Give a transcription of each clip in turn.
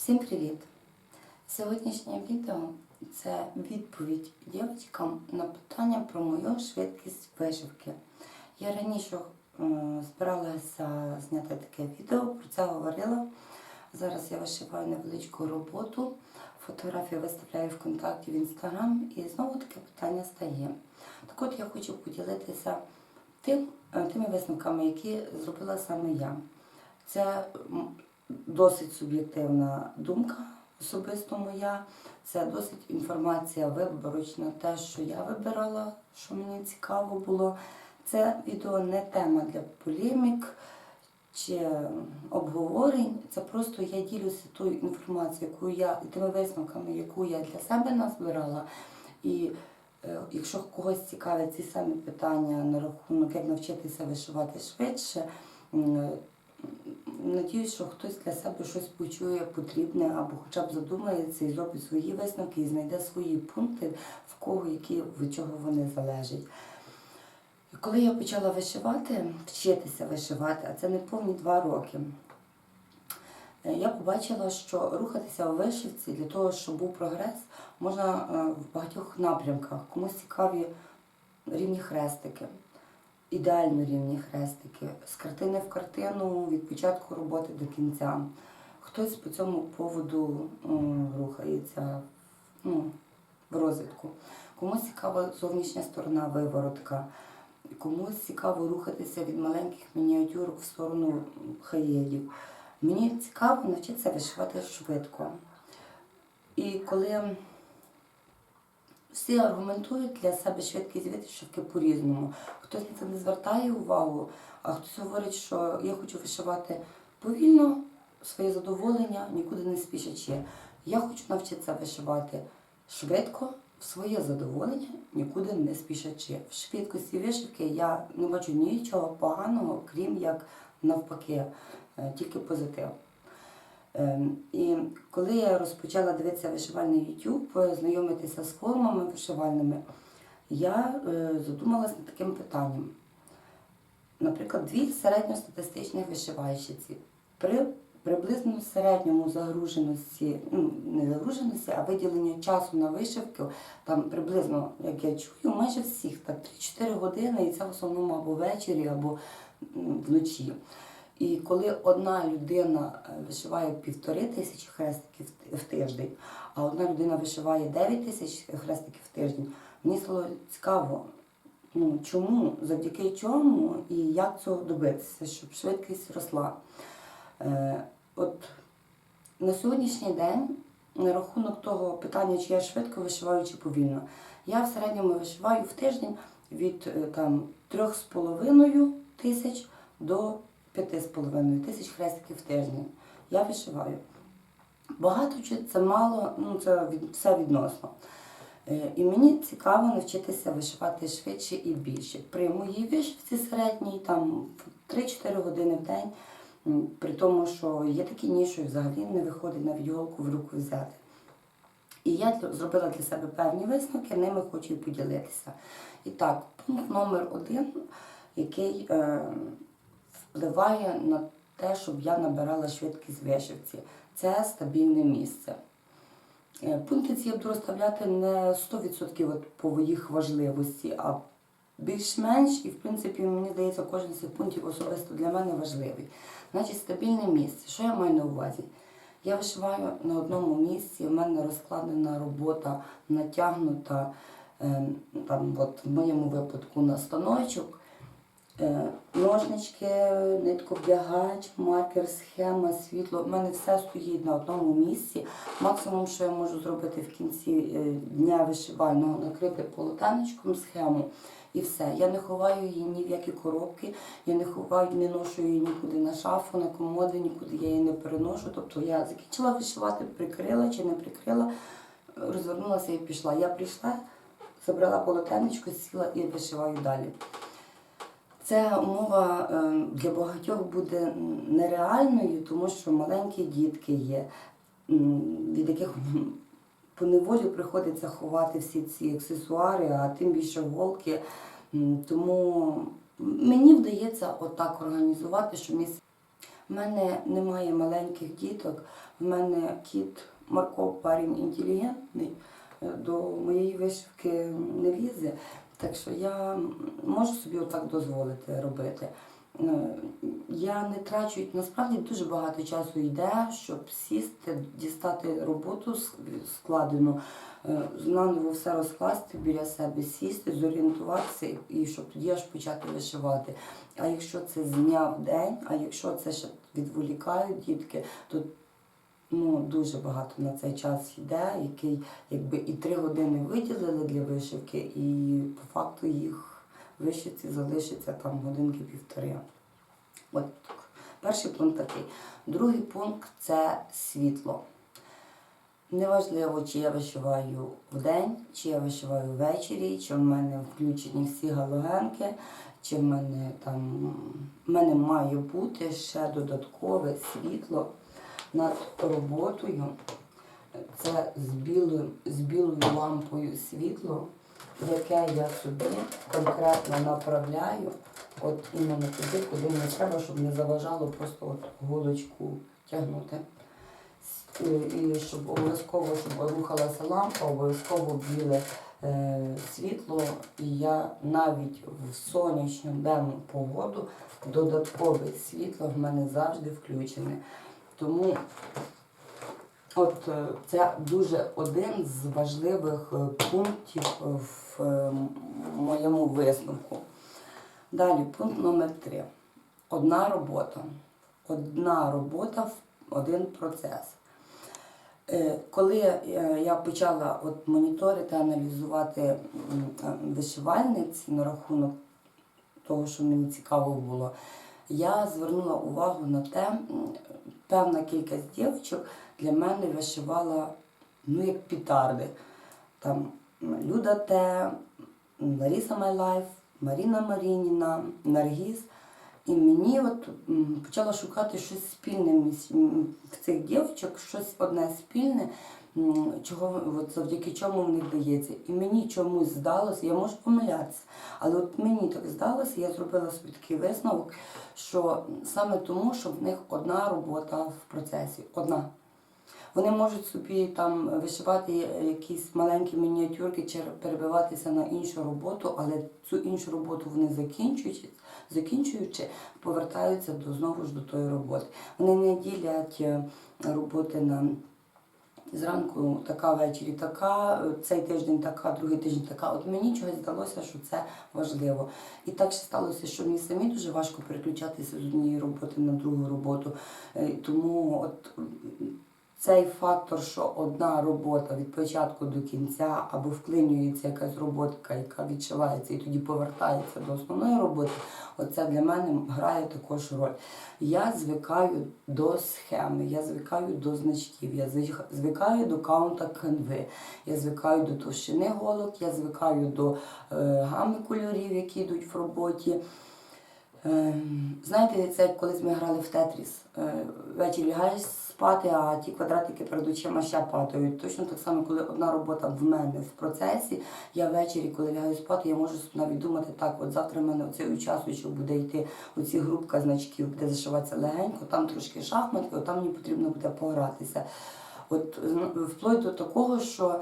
Всім привіт! Сьогоднішнє відео це відповідь дівчатам на питання про мою швидкість вишивки. Я раніше е, збиралася зняти таке відео, про це говорила. Зараз я вишиваю невеличку роботу, фотографію виставляю в контакті в інстаграм і знову таке питання стає. Так от я хочу поділитися тим, е, тими висновками, які зробила саме я. Це досить суб'єктивна думка, особисто моя. Це досить інформація виборочна, те, що я вибирала, що мені цікаво було. Це відео не тема для полемік чи обговорень. Це просто я ділюся тою інформацією, яку я і тими висновками, яку я для себе назбирала. І е, якщо когось цікавлять ці самі питання на рахунок, як навчитися вишивати швидше. Надіюсь, що хтось для себе щось почує потрібне або хоча б задумається і зробить свої висновки і знайде свої пункти, в кого які від чого вони залежать. І коли я почала вишивати, вчитися вишивати, а це не повні два роки, е, я побачила, що рухатися у вишивці для того, щоб був прогрес, можна е, в багатьох напрямках. Комусь цікаві рівні хрестики ідеально рівні хрестики, з картини в картину від початку роботи до кінця. Хтось по цьому поводу рухається ну, в розвитку. Комусь цікава зовнішня сторона виворотка, комусь цікаво рухатися від маленьких мініатюрок в сторону хаєдів. Мені цікаво навчитися вишивати швидко. І коли всі аргументують для себе швидкість вишивки по-різному. Хтось на це не звертає увагу, а хтось говорить, що я хочу вишивати повільно, своє задоволення, нікуди не спішачи. Я хочу навчитися вишивати швидко, в своє задоволення, нікуди не спішачи. В швидкості вишивки я не бачу нічого поганого, крім як навпаки, е, тільки позитив. Ем, І коли я розпочала дивитися вишивальний YouTube, знайомитися з формами вишивальними, я е, задумалась над таким питанням. Наприклад, дві середньостатистичних вишивальщиці при приблизно середньому загруженості, ну не загруженості, а виділенні часу на вишивку, там приблизно, як я чую, майже всіх так 3-4 години, і це в основному або ввечері, або вночі. І коли одна людина е, вишиває півтори тисячі хрестиків в- тиждень, а одна людина вишиває 9 тисяч хрестиків в тиждень, мені стало цікаво, ну, чому, завдяки чому і як цього добитися, щоб швидкість росла. Е, от на сьогоднішній день, на рахунок того питання, чи я швидко вишиваю, чи повільно, я в середньому вишиваю в тиждень від е, там, 3,5 тисяч до 5,5 тисяч хрестиків в тиждень. Я вишиваю. Багато чи це мало, ну це від, все відносно. Е, І мені цікаво навчитися вишивати швидше і більше. При моїй вишивці середній там 3-4 години в день, при тому, що є такі що взагалі не виходить навіть голку в руку взяти. І я зробила для себе певні висновки, ними хочу поділитися. І так, пункт номер один, який е, впливає на те, щоб я набирала швидкість вишивці, це стабільне місце. Е, Пункти ці я буду розставляти не 100% от по їх важливості, а більш-менш, і в принципі, мені здається, кожен з цих пунктів особисто для мене важливий. Значить, стабільне місце. Що я маю на увазі? Я вишиваю на одному місці, в мене розкладена робота натягнута, е, там, от, в моєму випадку на станочок. Е, Ножнички, нитковдягач, маркер, схема, світло. У мене все стоїть на одному місці. Максимум, що я можу зробити в кінці е, дня вишивального, накрити полотенечком схему і все. Я не ховаю її ні в які коробки, я не ховаю, не ношу її нікуди на шафу, на комоди, нікуди я її не переношу. Тобто я закінчила вишивати, прикрила чи не прикрила, розвернулася і пішла. Я прийшла, забрала полотенечко, сіла і вишиваю далі. Ця умова е, для багатьох буде нереальною, тому що маленькі дітки є, від яких по неволі приходиться ховати всі ці аксесуари, а тим більше голки. Тому мені вдається отак організувати, що місце В мене немає маленьких діток, в мене кіт Марко парень інтелігентний, е, до моєї вишивки не лізе. Так що я можу собі отак дозволити робити. Е, Я не трачу, насправді дуже багато часу йде, щоб сісти, дістати роботу складену, е, наново все розкласти біля себе, сісти, зорієнтуватися і- щоб тоді аж почати вишивати. А якщо це з дня в день, а якщо це ще відволікають дітки, то ну, дуже багато на цей час йде, який якби і три години виділили для вишивки, і по факту їх вишивці залишиться там годинки півтори. От. Перший пункт такий. Другий пункт це світло. Неважливо, чи я вишиваю вдень, чи я вишиваю ввечері, чи в мене включені всі галогенки, чи в мене там в мене має бути ще додаткове світло над роботою. Це з білою, з білою лампою світло, яке я собі конкретно направляю, от іменно туди, куди мені треба, щоб не заважало просто от голочку тягнути. І щоб обов'язково, щоб рухалася лампа, обов'язково біле е, світло. І я навіть в сонячну денну погоду додаткове світло в мене завжди включене. Тому От е, це дуже один з важливих е, пунктів в е, моєму висновку. Далі, пункт номер три. Одна робота. Одна робота в один процес. Коли я почала от моніторити, аналізувати вишивальниць на рахунок того, що мені цікаво було, я звернула увагу на те, певна кількість дівчок для мене вишивала ну, як пітарди. Там Люда те, Ларіса My Маріна Марініна, Наргіз. І мені от почала шукати щось спільне в цих дівчат, щось одне спільне, чого от завдяки чому в них дається. І мені чомусь здалося, я можу помилятися, але от мені так здалося, я зробила собі такий висновок, що саме тому, що в них одна робота в процесі, одна. Вони можуть собі там вишивати якісь маленькі мініатюрки чи перебиватися на іншу роботу, але цю іншу роботу вони закінчують, закінчуючи, повертаються до знову ж до тої роботи. Вони не ділять е, роботи на зранку така, ввечері така, цей тиждень така, другий тиждень така. От мені чогось здалося, що це важливо. І так ще сталося, що мені самі дуже важко переключатися з однієї роботи на другу роботу. Е, Тому от цей фактор, що одна робота від початку до кінця або вклинюється якась роботка, яка відшивається і тоді повертається до основної роботи, оце для мене грає також роль. Я звикаю до схеми, я звикаю до значків, я звик- звикаю до каунта канви, я звикаю до товщини голок, я звикаю до е, гами кольорів, які йдуть в роботі. Ем, Знаєте, це як колись ми грали в Тетріс. Е, Ввечері лягаєш спати, а ті квадратики перед очима ще падають. Точно так само, коли одна робота в мене в процесі, я ввечері, коли лягаю спати, я можу навіть думати, так, от завтра в мене оцей учасочок буде йти, оці групка значків, буде зашиватися легенько, там трошки шахматки, там мені потрібно буде погратися. От ну, вплоть до такого, що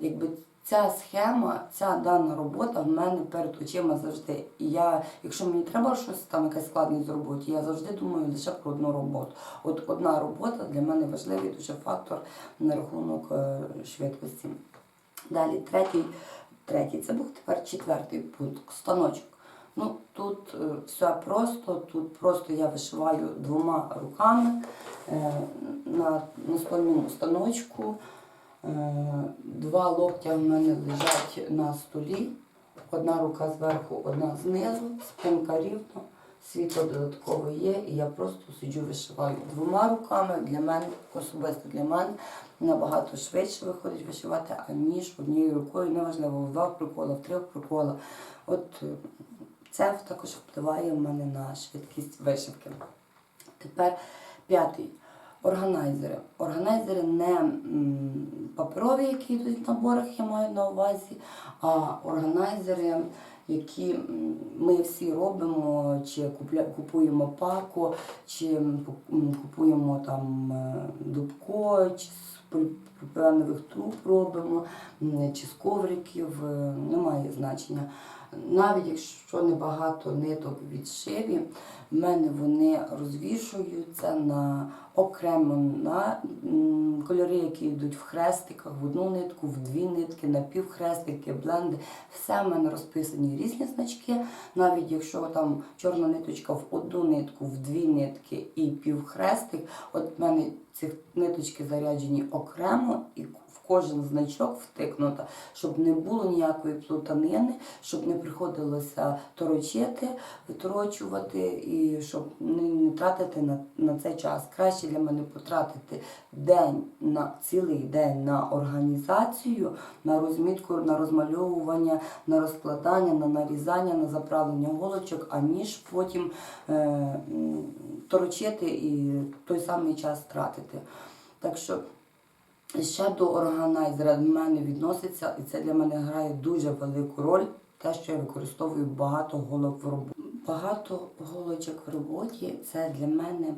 якби ця схема, ця дана робота в мене перед очима завжди. І я, якщо мені треба щось там якась складність в роботі, я завжди думаю лише про одну роботу. От одна робота для мене важливий дуже фактор на рахунок е, швидкості. Далі, третій, третій, це був тепер четвертий пункт станочок. Ну тут е, все просто, тут просто я вишиваю двома руками е, на настольному станочку. Е, Два локтя в мене лежать на столі. Одна рука зверху, одна знизу, спинка рівно, світло додатково є, і я просто сиджу вишиваю двома руками. Для мене, особисто для мене, набагато швидше виходить вишивати, аніж однією рукою, неважливо, в двох приколах, в трьох приколах. От е, це також впливає в мене на швидкість вишивки. Тепер п'ятий. Органайзери. Органайзери не паперові, які йдуть в наборах, я маю на увазі, а органайзери, які ми всі робимо, чи купуємо пако, чи купуємо там е, дубко, чи з поль- труб робимо, чи з ковриків, е, немає значення. Навіть якщо небагато ниток відшиві, в мене вони розвішуються на окремо на кольори, які йдуть в хрестиках, в одну нитку, в дві нитки, на півхрестики, бленди. Все в мене розписані різні значки. Навіть якщо там чорна ниточка в одну нитку, в дві нитки і півхрестик, от в мене ці ниточки заряджені окремо і в кожен значок втикнута, щоб не було ніякої плутанини, щоб не приходилося торочити, виторочувати і щоб не тратити на, на це час. Краще для мене потратити день на цілий день на організацію, на розмітку, на розмальовування, на розкладання, на нарізання, на заправлення голочок, аніж потім е, торочити і той самий час тратити. Так що ще до органайзера в мене відноситься, і це для мене грає дуже велику роль, те, що я використовую багато голок в роботі. Багато голочок в роботі це для мене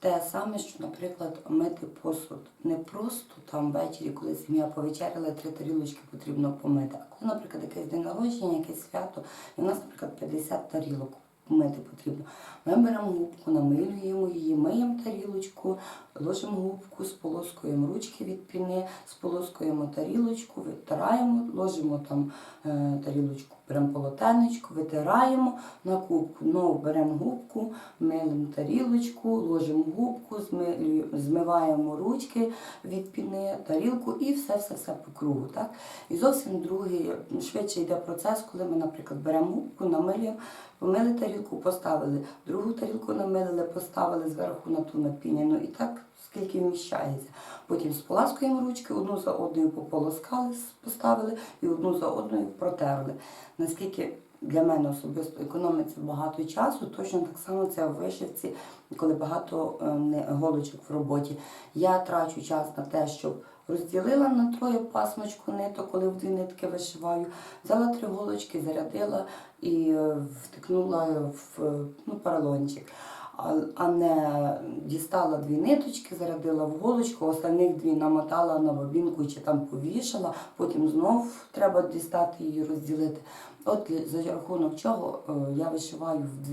те саме, що, наприклад, мити посуд. Не просто там ввечері, коли сім'я повечеряла, три тарілочки потрібно помити. А коли, наприклад, якесь день народження, якесь свято, і в нас, наприклад, 50 тарілок помити потрібно. Ми беремо губку, намилюємо її, миємо тарілочку, ложимо губку, сполоскуємо ручки від піни, сполоскуємо тарілочку, витираємо, ложимо там е, тарілочку, беремо полотенечко, витираємо на кубку. Знову беремо губку, милимо тарілочку, ложимо губку, змиваємо ручки від піни, тарілку і все-все-все по кругу. Так? І зовсім другий, швидше йде процес, коли ми, наприклад, беремо губку, намилюємо, помили тарілку, поставили, другу тарілку намилили, поставили зверху на ту напінену і так скільки вміщається. Потім споласкуємо ручки, одну за одною пополоскали, поставили і одну за одною протерли. Наскільки для мене особисто економиться багато часу, точно так само це в вишивці, коли багато е, голочок в роботі. Я трачу час на те, щоб розділила на троє пасмочку ниток, коли в дві нитки вишиваю, взяла три голочки, зарядила і е, втикнула в ну, поролончик. А, не дістала дві ниточки, зарядила в голочку, останніх дві намотала на бобінку чи там повішала, потім знов треба дістати її розділити. От за рахунок чого е, я вишиваю в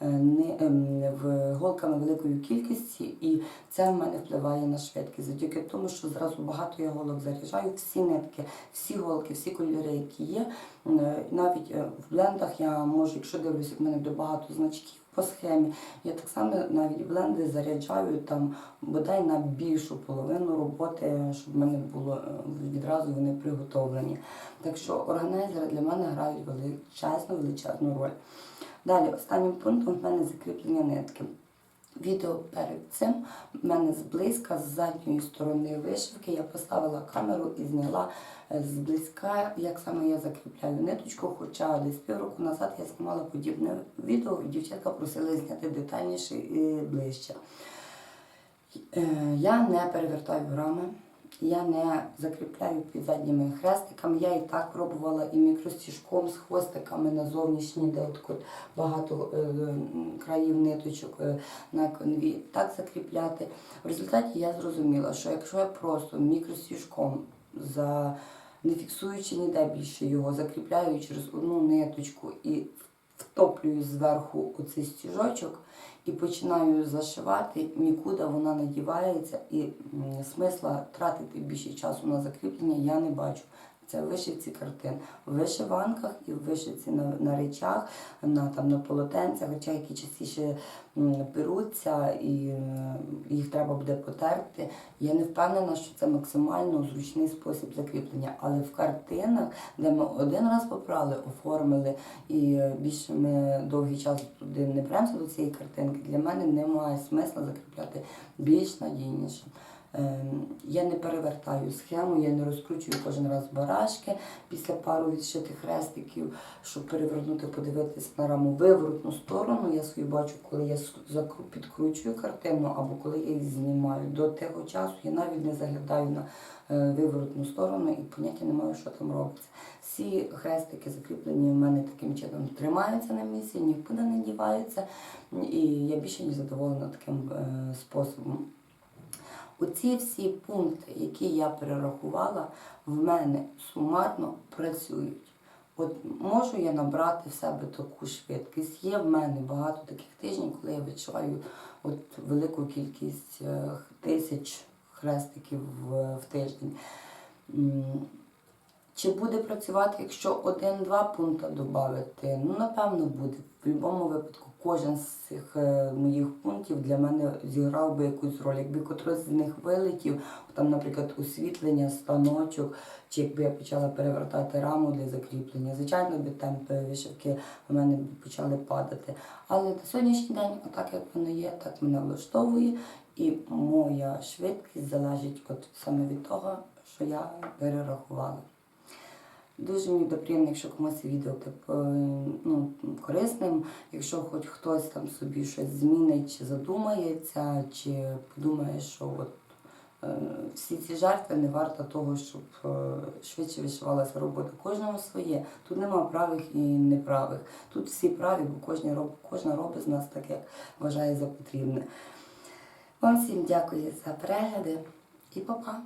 е, ни- ем, в голками великої кількості, і це в мене впливає на швидкість. Завдяки тому, що зразу багато я голок заряджаю, всі нитки, всі голки, всі кольори, які є. Е, Навіть е, в блендах я можу, якщо дивлюся, в мене буде багато значків по схемі. Я так само навіть бленди заряджаю там бодай на більшу половину роботи, щоб в мене було е, відразу вони приготовлені. Так що органайзери для мене грають величезну, величезну роль. Далі, останнім пунктом в мене закріплення нитки. Відео перед цим в мене зблизька, з задньої сторони вишивки, я поставила камеру і зняла е, зблизька, як саме я закріпляю ниточку, хоча десь півроку назад я знімала подібне відео, і дівчатка просили зняти детальніше і ближче. Е, Я не перевертаю грами, я не закріпляю під задніми хрестиками. Я і так пробувала і мікростіжком з хвостиками на зовнішній, де от багато е, країв ниточок е, на конві. Так закріпляти. В результаті я зрозуміла, що якщо я просто мікростіжком за не фіксуючи ніде більше його, закріпляю через одну ниточку і втоплюю зверху оцей стіжочок і починаю зашивати, нікуди вона не дівається, і смисла тратити більше часу на закріплення я не бачу. Це вишивці картин. В вишиванках і в вишивці на, на речах, на, там, на полотенцях, речах, які частіше беруться і їх треба буде потерти. Я не впевнена, що це максимально зручний спосіб закріплення. Але в картинах, де ми один раз попрали, оформили і більше ми довгий час туди не беремося до цієї картинки, для мене немає смисла закріпляти більш надійніше. Ем, Я не перевертаю схему, я не розкручую кожен раз барашки після пару відшитих хрестиків, щоб перевернути, подивитися на раму виворотну сторону. Я свою бачу, коли я підкручую картину або коли я її знімаю. До того часу я навіть не заглядаю на е, виворотну сторону і поняття не маю, що там робиться. Всі хрестики закріплені в мене таким чином тримаються на місці, нікуди не діваються. І я більше ніж задоволена таким е, способом. Оці всі пункти, які я перерахувала, в мене сумарно працюють. От можу я набрати в себе таку швидкість. Є в мене багато таких тижнів, коли я відчуваю от велику кількість е, тисяч хрестиків в, в тиждень. Чи буде працювати, якщо один-два пункти додати? Ну, напевно, буде. В будь-якому випадку кожен з цих е, моїх пунктів для мене зіграв би якусь роль. Якби котрийсь з них вилетів, там, наприклад, освітлення, станочок, чи якби я почала перевертати раму для закріплення, звичайно, би темпи вишивки у мене почали падати. Але на сьогоднішній день, отак як воно є, так мене влаштовує. І моя швидкість залежить от саме від того, що я перерахувала. Дуже мені буде якщо комусь відео типу, ну, корисним, якщо хоч хтось там собі щось змінить, чи задумається, чи подумає, що от, е, всі ці жертви не варто того, щоб е, швидше вишивалася робота. Кожному своє. Тут нема правих і неправих. Тут всі праві, бо кожна, роб, кожна робить з нас так, як вважає за потрібне. Вам всім дякую за перегляди і па-па!